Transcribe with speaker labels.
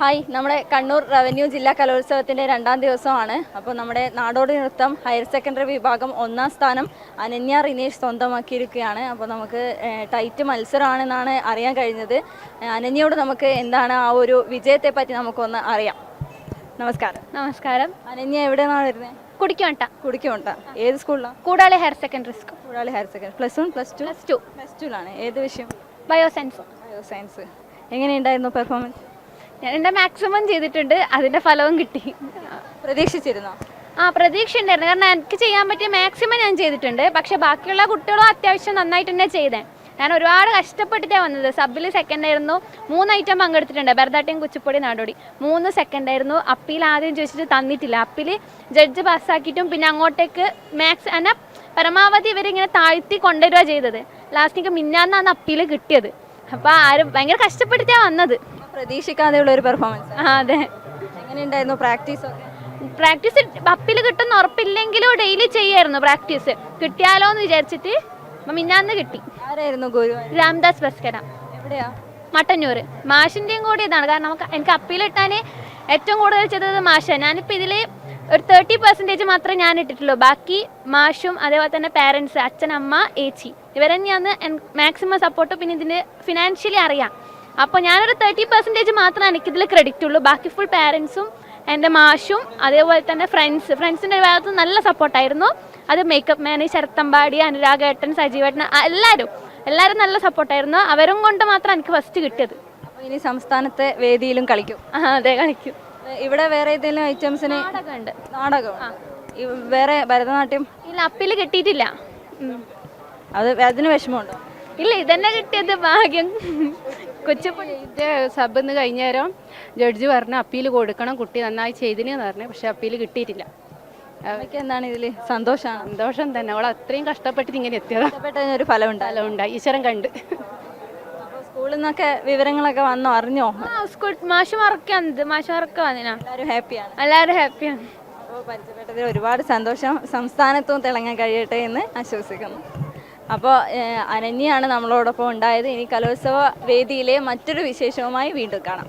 Speaker 1: Hi നമ്മുടെ Kannur revenue ജില്ലാ കലോത്സവത്തിന്റെ രണ്ടാം ദിവസമാണ്. അപ്പോൾ നമ്മുടെ നാടോടി നൃത്തം ഹയർ സെക്കൻഡറി വിഭാഗം ഒന്നാം സ്ഥാനം അനന്യ റിനേഷ് സ്വന്തമാക്കിയിരിക്കുകയാണ്. അപ്പോൾ നമുക്ക് ടൈറ്റ് മത്സരമാണെന്നാണ് അറിയാൻ കഴിഞ്ഞത്. അനന്യയോട് നമുക്ക് എന്താണ് ആ ഒരു വിജയത്തെ പറ്റി നമുക്കൊന്ന് അറിയാം. നമസ്കാരം.
Speaker 2: നമസ്കാരം.
Speaker 1: അനന്യ എവിടെ നിന്നാണ് വരുന്നത്
Speaker 2: കുടിക്കോട്ട
Speaker 1: കുടിക്കോട്ട ഏത് സ്കൂളിലാണ്
Speaker 2: Koodali higher secondary school.
Speaker 1: Koodali higher secondary. Plus one plus two
Speaker 2: plus two
Speaker 1: plus ടുവിലാണ് ഏത് വിഷയം?
Speaker 2: ബയോസയൻസ്
Speaker 1: ബയോ സയൻസ് എങ്ങനെയുണ്ടായിരുന്നു പെർഫോമൻസ്
Speaker 2: ഞാൻ എന്റെ മാക്സിമം ചെയ്തിട്ടുണ്ട്. അതിന്റെ ഫലവും കിട്ടി.
Speaker 1: പ്രതീക്ഷിച്ചിരുന്നോ?
Speaker 2: ആ പ്രതീക്ഷ ഉണ്ടായിരുന്നു കാരണം എനിക്ക് ചെയ്യാൻ പറ്റിയ മാക്സിമം ഞാൻ ചെയ്തിട്ടുണ്ട്. പക്ഷെ ബാക്കിയുള്ള കുട്ടികളും അത്യാവശ്യം നന്നായിട്ട് തന്നെ ചെയ്തേ. ഞാൻ ഒരുപാട് കഷ്ടപ്പെട്ടിട്ടാണ് വന്നത്. സബിൽ സെക്കൻഡ് ആയിരുന്നു. മൂന്ന് ഐറ്റം പങ്കെടുത്തിട്ടുണ്ട്. ഭരതാട്ടിയും കുച്ചിപ്പൊടി നാടോടി. മൂന്ന് സെക്കൻഡ് ആയിരുന്നു. അപ്പീൽ ആദ്യം ചോദിച്ചിട്ട് തന്നിട്ടില്ല. അപ്പീൽ ജഡ്ജ് പാസ്സാക്കിയിട്ടും പിന്നെ അങ്ങോട്ടേക്ക് മാക്സ് എന്നാ പരമാവധി ഇവരിങ്ങനെ താഴ്ത്തി കൊണ്ടുവരിക ചെയ്തത്. ലാസ്റ്റിക്ക് മിന്നാന്നാണ് അപ്പീൽ കിട്ടിയത്. അപ്പോൾ ആരും ഭയങ്കര കഷ്ടപ്പെട്ടിട്ടാണ് വന്നത്.
Speaker 1: പ്രതീക്ഷിക്കാതെയുള്ള ഒരു പെർഫോമൻസ്
Speaker 2: ആ. അതെ.
Speaker 1: എങ്ങനെയുണ്ടായിരുന്നു പ്രാക്ടീസ് ഒക്കെ?
Speaker 2: പ്രാക്ടീസ് അപ്പിൽ കിട്ടുന്ന ഉറപ്പില്ലെങ്കിലും ഡെയിലി ചെയ്യായിരുന്നു പ്രാക്ടീസ് കിട്ടിയാലോ എന്ന് വിചാരിച്ചിട്ട് മിന്നാന്ന് കിട്ടി.
Speaker 1: ആരായിരുന്നു ഗുരു?
Speaker 2: രാംദാസ് ബസ്കര
Speaker 1: എവിടെയാ?
Speaker 2: മട്ടന്നൂർ മാഷിന്റെയും കൂടി ഇതാണ്. കാരണം നമുക്ക് എനിക്ക് അപ്പീൽ ഇട്ടാൻ ഏറ്റവും കൂടുതൽ ചെയ്തത് മാഷാണ് ഞാനിപ്പോൾ ഇതിൽ ഒരു തേർട്ടി പെർസെന്റേജ് മാത്രമേ ഞാൻ ഇട്ടിട്ടുള്ളൂ. ബാക്കി മാഷും അതേപോലെ തന്നെ പാരൻസ് അച്ഛൻ അമ്മ ഏച്ചി. ഇവരെ ഞാൻ മാക്സിമം സപ്പോർട്ട് പിന്നെ ഇതിന് ഫിനാൻഷ്യലി അറിയാം. അപ്പോൾ ഞാനൊരു തേർട്ടി പെർസെന്റേജ് മാത്രമേ എനിക്കിതിൽ ക്രെഡിറ്റ് ഉള്ളൂ. ബാക്കി ഫുൾ പാരൻസും എന്റെ മാഷും അതേപോലെ തന്നെ ഫ്രണ്ട്സ് ഫ്രണ്ട്സിന്റെ ഭാഗത്ത് നല്ല സപ്പോർട്ടായിരുന്നു അത് മേക്കപ്പ് മാന് ശരത്തമ്പാടി അനുരാഗേട്ടൻ സജീവേട്ടൻ എല്ലാവരും എല്ലാവരും നല്ല സപ്പോർട്ടായിരുന്നു അവരും കൊണ്ട് മാത്രം എനിക്ക് ഫസ്റ്റ് കിട്ടിയത്.
Speaker 1: ഇനി സംസ്ഥാനത്തെ വേദിയിലും കളിക്കും.
Speaker 2: അതെ കളിക്കും.
Speaker 1: ഇവിടെ വേറെ ഏതെങ്കിലും ഐറ്റംസിന്
Speaker 2: നാടകമുണ്ട്.
Speaker 1: നാടകം വേറെ ഭരതനാട്യം?
Speaker 2: ഇല്ല അപ്പീൽ കിട്ടിയിട്ടില്ല.
Speaker 1: അത് അതിന് വിഷമമുണ്ടോ?
Speaker 2: ഇല്ല ഇതന്നെ കിട്ടിയത് ഭാഗ്യം. കൊച്ചുപൊടി
Speaker 3: ഇത് സബ് ഇന്ന് കഴിഞ്ഞ നേരം ജഡ്ജി പറഞ്ഞു അപ്പീൽ കൊടുക്കണം കുട്ടി നന്നായി ചെയ്തിനെന്ന് പറഞ്ഞു പക്ഷെ അപ്പീൽ കിട്ടിയിട്ടില്ല.
Speaker 1: അവയ്ക്ക് എന്താണ് ഇതിൽ സന്തോഷമാണ്
Speaker 3: സന്തോഷം തന്നെ. അവൾ അത്രയും കഷ്ടപ്പെട്ടിട്ട് ഇങ്ങനെ എത്തിയതാ.
Speaker 1: ഇഷ്ടപ്പെട്ടതിന് ഒരു ഫലം ഉണ്ട്
Speaker 3: ഫലം ഈശ്വരൻ കണ്ട്.
Speaker 1: സ്കൂളിൽ നിന്നൊക്കെ വിവരങ്ങളൊക്കെ വന്നോ? അറിഞ്ഞോ?
Speaker 2: ആ സ്കൂൾ മാഷുമാരൊക്കെ എന്ത് മാഷുമാരൊക്കെ വന്നിനാ.
Speaker 1: എല്ലാവരും ഹാപ്പിയാണ്.
Speaker 2: എല്ലാവരും ഹാപ്പിയാണ്.
Speaker 1: അപ്പോൾ പരിചയപ്പെട്ടതിൽ ഒരുപാട് സന്തോഷം. സംസ്ഥാനത്തും തിളങ്ങാൻ കഴിയട്ടെ എന്ന് ആശ്വസിക്കുന്നു. അപ്പോൾ അനന്യയാണ് നമ്മളോടൊപ്പം ഉണ്ടായത്. ഇനി കലോത്സവ വേദിയിലെ മറ്റൊരു വിശേഷവുമായി വീണ്ടും കാണാം.